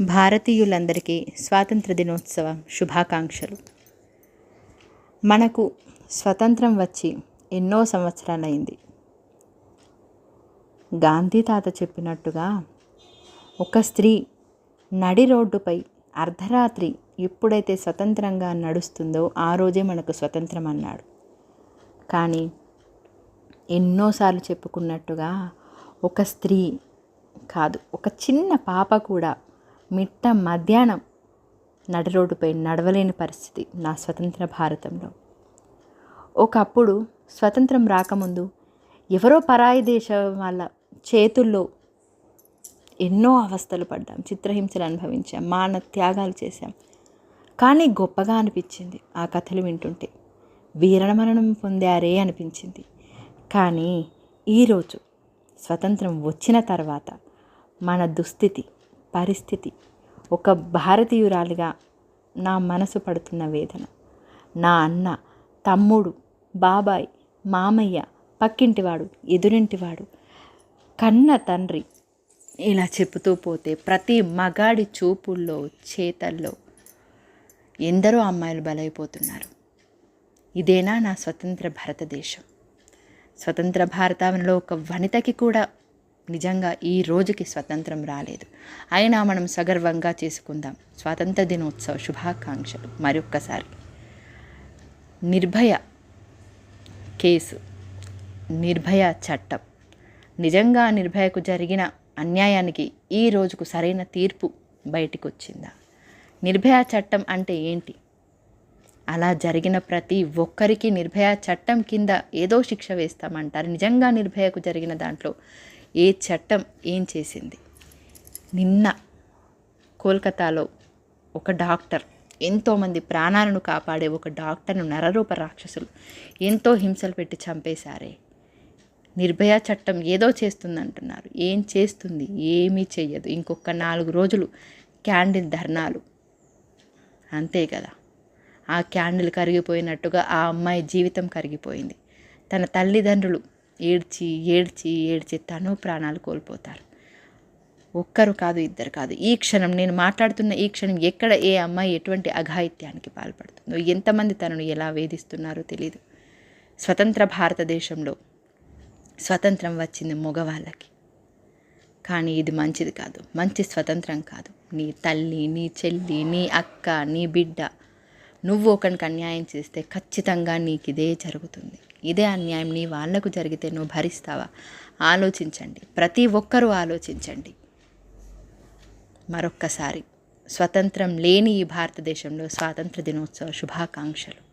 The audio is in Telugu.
భారతీయులందరికీ స్వాతంత్ర దినోత్సవ శుభాకాంక్షలు. మనకు స్వతంత్రం వచ్చి ఎన్నో సంవత్సరాలైంది. గాంధీ తాత చెప్పినట్టుగా ఒక స్త్రీ నడి రోడ్డుపై అర్ధరాత్రి ఎప్పుడైతే స్వతంత్రంగా నడుస్తుందో ఆ రోజే మనకు స్వతంత్రం అన్నాడు. కానీ ఎన్నోసార్లు చెప్పుకున్నట్టుగా ఒక స్త్రీ కాదు ఒక చిన్న పాప కూడా మిట్ట మధ్యాహ్నం నడిరోడ్డుపై నడవలేని పరిస్థితి నా స్వతంత్ర భారతంలో. ఒకప్పుడు స్వతంత్రం రాకముందు ఎవరో పరాయి దేశం వాళ్ళ చేతుల్లో ఎన్నో అవస్థలు పడ్డాం చిత్రహింసలు అనుభవించాం మాన త్యాగాలు చేశాం. కానీ గొప్పగా అనిపించింది ఆ కథలు వింటుంటే. వీరమరణం పొందారే అనిపించింది. కానీ ఈరోజు స్వతంత్రం వచ్చిన తర్వాత మన దుస్థితి పరిస్థితి. ఒక భారతీయురాలిగా నా మనసు పడుతున్న వేదన. నా అన్న తమ్ముడు బాబాయ్ మామయ్య పక్కింటివాడు ఎదురింటివాడు కన్న తండ్రి ఇలా చెబుతూ పోతే ప్రతి మగాడి చూపుల్లో చేతల్లో ఎందరో అమ్మాయిలు బలైపోతున్నారు. ఇదేనా నా స్వతంత్ర భారతదేశం? స్వతంత్ర భారతంలో ఒక వనితకి కూడా నిజంగా ఈ రోజుకి స్వతంత్రం రాలేదు. అయినా మనం సగర్వంగా చేసుకుందాం. స్వాతంత్ర దినోత్సవ శుభాకాంక్షలు. మరొక్కసారి. నిర్భయ కేసు. నిర్భయ చట్టం. నిజంగా నిర్భయకు జరిగిన అన్యాయానికి ఈ రోజుకు సరైన తీర్పు బయటికి వచ్చిందా నిర్భయ చట్టం అంటే ఏంటి? అలా జరిగిన ప్రతి ఒక్కరికి నిర్భయ చట్టం కింద ఏదో శిక్ష వేస్తామంటారు. నిజంగా నిర్భయకు జరిగిన దాంట్లో ఏ చట్టం ఏం చేసింది? నిన్న కోల్కతాలో ఒక డాక్టర్ ఎంతోమంది ప్రాణాలను కాపాడే ఒక డాక్టర్ను నరరూప రాక్షసులు ఎంతో హింసలు పెట్టి చంపేశారే. నిర్భయ చట్టం ఏదో చేస్తుంది అంటున్నారు ఏం చేస్తుంది? ఏమీ చెయ్యదు. ఇంకొక నాలుగు రోజులు క్యాండిల్ ధర్నాలు. అంతే కదా. ఆ క్యాండిల్ కరిగిపోయినట్టుగా ఆ అమ్మాయి జీవితం కరిగిపోయింది. తన తల్లిదండ్రులు ఏడ్చి ఏడ్చి ఏడ్చి తను ప్రాణాలు కోల్పోతారు. ఒక్కరు కాదు ఇద్దరు కాదు. ఈ క్షణం నేను మాట్లాడుతున్న ఈ క్షణం ఎక్కడ ఏ అమ్మాయి ఎటువంటి అఘాయిత్యానికి పాల్పడుతుందో ఎంతమంది తనను ఎలా వేధిస్తున్నారో తెలియదు స్వతంత్ర భారతదేశంలో స్వతంత్రం వచ్చింది మగవాళ్ళకి. కానీ ఇది మంచిది కాదు. మంచి స్వతంత్రం కాదు. నీ తల్లి నీ చెల్లి నీ అక్క నీ బిడ్డ నువ్వు ఒకరికి అన్యాయం చేస్తే ఖచ్చితంగా నీకు ఇదే జరుగుతుంది. ఇదే అన్యాయం నీ వాళ్ళకు జరిగితే నువ్వు భరిస్తావా? ఆలోచించండి. ప్రతి ఒక్కరూ ఆలోచించండి. మరొక్కసారి స్వతంత్రం లేని ఈ భారతదేశంలో స్వాతంత్ర దినోత్సవ శుభాకాంక్షలు.